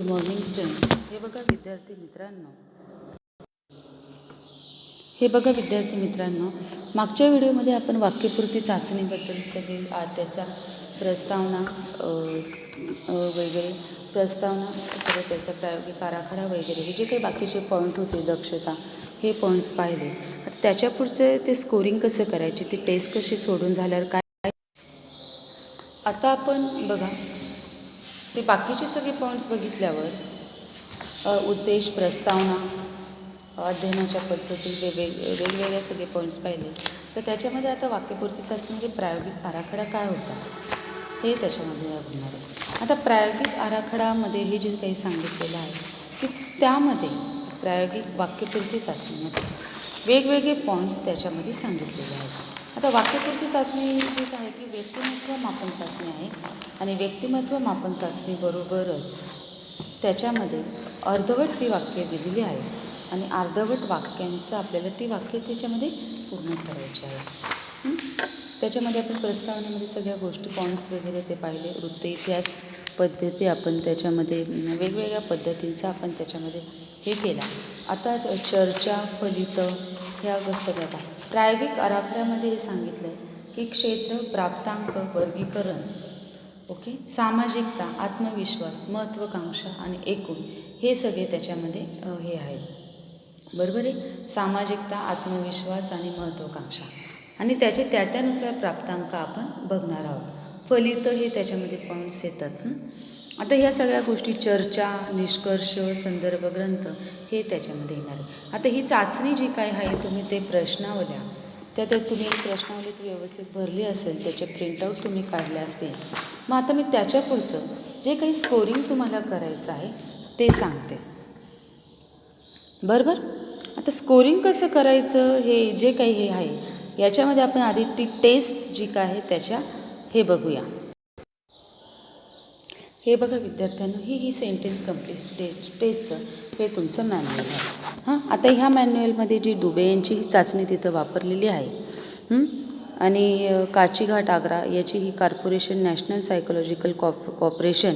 Good morning friends हे बघा विद्यार्थी मित्रांनो. हे बघा विद्यार्थी मित्रांनो मागच्या व्हिडिओमध्ये आपण वाक्यपूर्ती चाचणीबद्दल सगळे आ, त्याचा प्रस्तावना वगैरे प्रस्तावना परत त्याचा प्रायोगिक आराखडा वगैरे हे जे काही बाकीचे पॉईंट होते दक्षता हे पॉईंट्स पाहिले. आता त्याच्या पुढचे ते स्कोरिंग कसं करायचे ती टेस्ट कशी सोडून झाल्यावर काय? आता आपण बघा ते बाकीचे सगळे पॉईंट्स बघितल्यावर उद्देश प्रस्तावना अध्ययनाच्या पद्धती वेगवेग वेगवेगळे सगळे पॉईंट्स पाहिले. तर त्याच्यामध्ये आता वाक्यपूर्ती चाचणीमध्ये म्हणजे प्रायोगिक आराखडा काय होता? हे त्याच्यामध्ये बघणार आहे. आता प्रायोगिक आराखडामध्ये हे जे काही सांगितलेलं आहे की त्यामध्ये प्रायोगिक वाक्यपूर्ती चाचणीमध्ये वेगवेगळे पॉईंट्स त्याच्यामध्ये सांगितलेले आहेत. आता वाक्यपूर्ती चाचणी जी आहे की व्यक्तिमत्व मापन चाचणी आहे आणि व्यक्तिमत्व मापन चाचणीबरोबरच त्याच्यामध्ये अर्धवट ती वाक्य दिलेली आहेत आणि अर्धवट वाक्यांचं आपल्याला ती वाक्य त्याच्यामध्ये पूर्ण करायची आहे. त्याच्यामध्ये आपण प्रस्तावनेमध्ये सगळ्या गोष्टी पॉईंट्स वगैरे ते पाहिले वृत्त इतिहास पद्धती आपण त्याच्यामध्ये वेगवेगळ्या पद्धतींचा आपण त्याच्यामध्ये हे केला. आता च- चर्चा फलित ह्या ग- सगळ्या प्रायोगिक आराखड्यामध्ये हे सांगितलं आहे की क्षेत्र प्राप्तांक वर्गीकरण ओके? सामाजिकता आत्मविश्वास महत्त्वाकांक्षा आणि एकूण हे सगळे त्याच्यामध्ये हे आहे बरोबर आहे? सामाजिकता आत्मविश्वास आणि महत्त्वाकांक्षा आणि त्याचे त्या त्यानुसार प्राप्तांक आपण बघणार आहोत. फलित हे त्याच्यामध्ये पॉईंट्स येतात आता ह्या सगळ्या गोष्टी चर्चा निष्कर्ष संदर्भ ग्रंथ हे त्याच्यामध्ये येणार आहे आता ही चाचणी जी काय आहे तुम्ही ते प्रश्नावल्या. त्या त्यात तुम्ही प्रश्नावलीत व्यवस्थित भरली असेल त्याचे प्रिंटआउट तुम्ही काढले असतील. मग आता मी त्याच्या पुढचं जे काही स्कोरिंग तुम्हाला करायचं आहे ते सांगते. बरोबर? आता स्कोरिंग कसं करायचं हे जे काही हे आहे याच्यामध्ये आपण आधी ती टेस्ट जी काय आहे त्याच्या हे बघूया. हे बघा विद्यार्थ्यांनो ही ही सेंटेन्स कंप्लीट स्टेज टेस्टचं हे तुमचं मॅन्युअल आहे. हां? आता ह्या मॅन्युअलमध्ये जी डुबे यांची ही चाचणी तिथं वापरलेली आहे. आणि काचीघाट आग्रा याची ही corporation national psychological cop corporation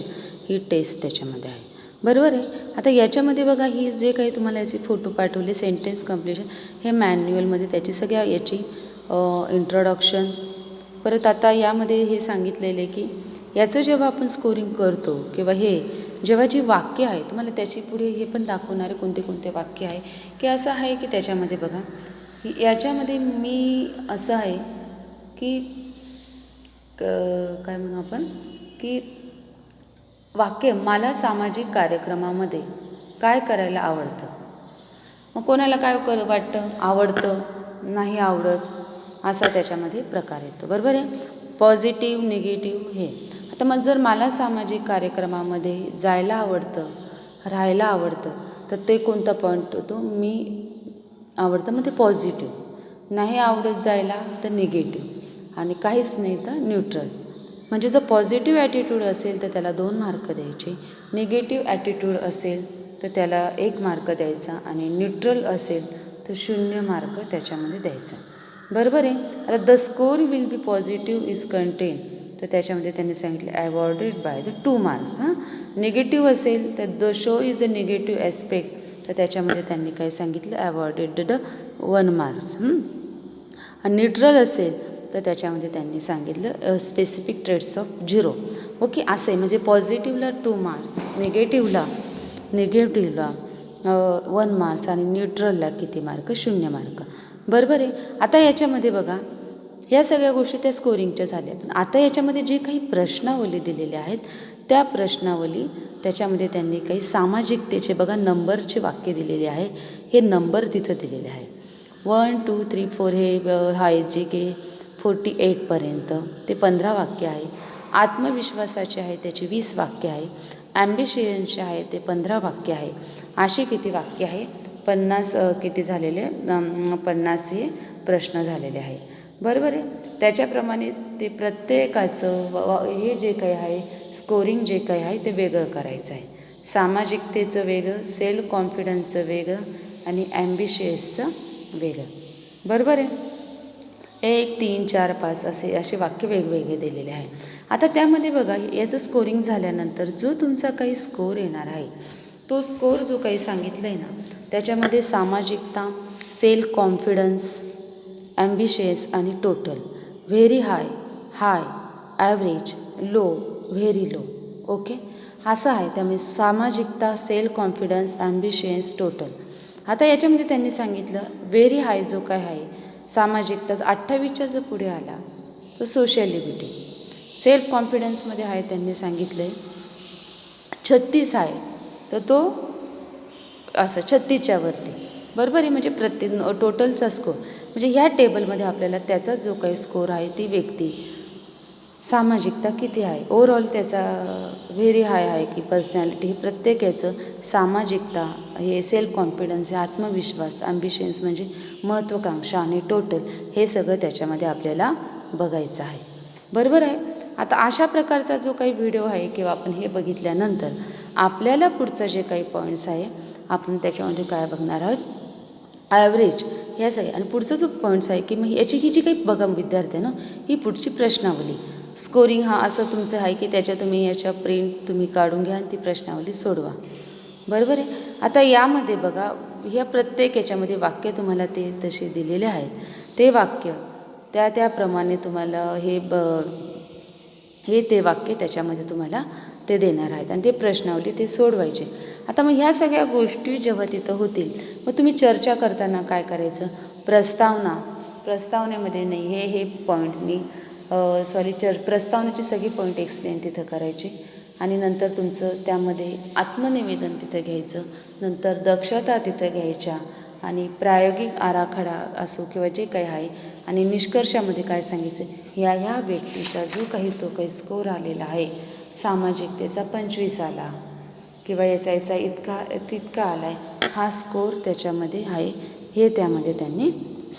ही टेस्ट त्याच्यामध्ये आहे. बरोबर आहे? आता याच्यामध्ये बघा ही जे काही तुम्हाला याचे फोटो पाठवले सेंटेन्स कम्प्लिशन हे मॅन्युअलमध्ये त्याची सगळ्या याची इंट्रोडक्शन परत आता यामध्ये हे सांगितलेले की याचं जेव्हा आपण स्कोरिंग करतो किंवा हे जेव्हा जी वाक्य आहे तुम्हाला त्याची पुढे हे पण दाखवणारे कोणते कोणते वाक्य आहे की असं आहे की त्याच्यामध्ये बघा याच्यामध्ये मी असं आहे की क- काय म्हणू आपण की वाक्य मला सामाजिक कार्यक्रमामध्ये काय करायला आवडतं? मग कोणाला काय कर वाटतं? आवडतं? नाही आवडत? असा त्याच्यामध्ये प्रकार येतो. बरोबर आहे? पॉझिटिव्ह निगेटिव्ह हे. आता मग जर मला सामाजिक कार्यक्रमामध्ये जायला आवडतं राहायला आवडतं तर ते कोणता पॉईंट होतो मी आवडतं मग ते पॉझिटिव्ह. नाही आवडत जायला तर निगेटिव्ह. आणि काहीच नाही तर न्यूट्रल. म्हणजे जर पॉझिटिव्ह ॲटिट्यूड असेल तर त्याला दोन मार्क द्यायचे. निगेटिव्ह ॲटिट्यूड असेल तर त्याला एक मार्क द्यायचा. आणि न्यूट्रल असेल तर शून्य मार्क त्याच्यामध्ये द्यायचा. बरोबर आहे. आता the score will be positive is content तर त्याच्यामध्ये त्यांनी सांगितलं awarded by the two marks हां? निगेटिव्ह असेल तर the show is the negative aspect तर त्याच्यामध्ये त्यांनी काय सांगितलं अवॉर्डेड द वन मार्क्स आणि न्यूट्रल असेल तर त्याच्यामध्ये त्यांनी सांगितलं specific trades of zero okay असं आहे. म्हणजे पॉझिटिव्हला टू मार्क्स निगेटिव्हला निगेटिव्हला वन मार्क्स आणि न्यूट्रलला किती मार्क शून्य मार्क बरोबर आहे. आता याच्यामध्ये बघा ह्या सगळ्या गोष्टी त्या स्कोरिंगच्या झाल्या. पण आता याच्यामध्ये जे काही प्रश्नावली दिलेल्या आहेत त्या प्रश्नावली त्याच्यामध्ये त्यांनी काही सामाजिकतेचे बघा नंबरचे वाक्य दिलेले आहे. हे नंबर तिथं दिलेले आहे. वन टू थ्री फोर हे आहे जे की फोर्टी एटपर्यंत ते पंधरा वाक्य आहे. आत्मविश्वासाचे आहे त्याची वीस वाक्य आहे. ॲम्बिशियनचे आहे ते पंधरा वाक्य आहे. असे किती वाक्य आहे? पन्नास किती झालेले? पन्नास हे प्रश्न झालेले आहे. बरोबर आहे? त्याच्याप्रमाणे ते प्रत्येकाचं व- हे जे काही आहे स्कोरिंग जे काही आहे ते वेगळं करायचं आहे. सामाजिकतेचं वेगळं सेल्फ कॉन्फिडन्सचं वेगळं आणि ॲम्बिशियसचं वेगळं. बरोबर आहे? एक तीन चार पाच असे असे वाक्य वेगवेगळे दिलेले आहे. आता त्यामध्ये बघा याचं स्कोरिंग झाल्यानंतर जो तुमचा काही स्कोर येणार आहे तो स्कोर जो काही सांगितला आहे ना त्याच्यामध्ये सामाजिकता सेल्फ कॉन्फिडन्स ॲम्बिशियस आणि total. Very high high average low very low. Okay? असं आहे त्यामुळे सामाजिकता सेल्फ कॉन्फिडन्स ॲम्बिशियन्स टोटल. आता याच्यामध्ये त्यांनी सांगितलं व्हेरी हाय जो काय आहे सामाजिकता अठ्ठावीसच्या जो पुढे आला तो सोशॅलिबिटी सेल्फ कॉन्फिडन्समध्ये आहे त्यांनी सांगितलं आहे छत्तीस आहे तर तो असं छत्तीसच्यावरती बरोबर आहे? म्हणजे प्रत्येक टोटलचा स्कोर म्हणजे ह्या टेबलमध्ये आपल्याला त्याचा जो काही स्कोर आहे ती व्यक्ती सामाजिकता किती आहे? ओव्हरऑल त्याचा व्हेरी हाय आहे की पर्सनॅलिटी हे प्रत्येक याचं सामाजिकता हे सेल्फ कॉन्फिडन्स हे आत्मविश्वास ॲम्बिशन्स म्हणजे महत्त्वाकांक्षा आणि टोटल हे सगळं त्याच्यामध्ये आपल्याला बघायचं आहे. बरोबर आहे? आता अशा प्रकारचा जो काही व्हिडिओ आहे किंवा आपण हे बघितल्यानंतर आपल्याला पुढचं जे काही पॉईंट्स आहे आपण त्याच्यामध्ये काय बघणार आहोत? ॲव्हरेज ह्या आहे आणि पुढचा जो पॉईंट्स आहे की मग याची ही जी काही बघा विद्यार्थी आहे ना ही पुढची प्रश्नावली. स्कोरिंग हा असं तुमचं आहे की त्याच्या तुम्ही याच्या प्रिंट तुम्ही काढून घ्या आणि ती प्रश्नावली सोडवा. बरोबर आहे? आता यामध्ये बघा ह्या प्रत्येक याच्यामध्ये वाक्य तुम्हाला ते तसे दिलेले आहेत. ते वाक्य त्या त्याप्रमाणे तुम्हाला हे ब हे ते वाक्य त्याच्यामध्ये तुम्हाला ते देणार आहेत. आणि ते प्रश्नावली ते सोडवायचे. आता मग ह्या सगळ्या गोष्टी जेव्हा तिथं होतील मग तुम्ही चर्चा करताना काय करायचं? प्रस्तावना. प्रस्तावनेमध्ये नाही हे हे पॉईंटनी सॉरी चर प्रस्तावनेची सगळी पॉईंट एक्सप्लेन तिथं करायचे. आणि नंतर तुमचं त्यामध्ये आत्मनिवेदन तिथं घ्यायचं. नंतर दक्षता तिथं घ्यायच्या. आणि प्रायोगिक आराखडा असो किंवा जे काही आहे आणि निष्कर्षामध्ये काय सांगायचं ह्या ह्या व्यक्तीचा जो काही तो काही स्कोर आलेला आहे सामाजिकतेचा पंचवीस आला किंवा याचा याचा इतका तितका आला आहे हा स्कोर त्याच्यामध्ये आहे हे त्यामध्ये त्यांनी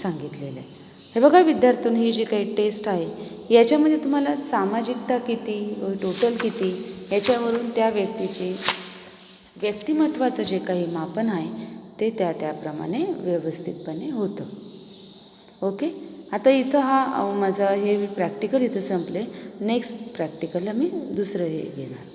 सांगितलेलं आहे. हे बघा विद्यार्थ्यांनी ही जी काही टेस्ट आहे याच्यामध्ये तुम्हाला सामाजिकता किती टोटल किती याच्यावरून त्या व्यक्तीचे व्यक्तिमत्वाचं जे काही मापन आहे ते त्या त्याप्रमाणे व्यवस्थितपणे होतं. ओके आता इथं हा माझा हे प्रॅक्टिकल इथं संपले. नेक्स्ट प्रॅक्टिकलला मी दुसरं हे घेणार.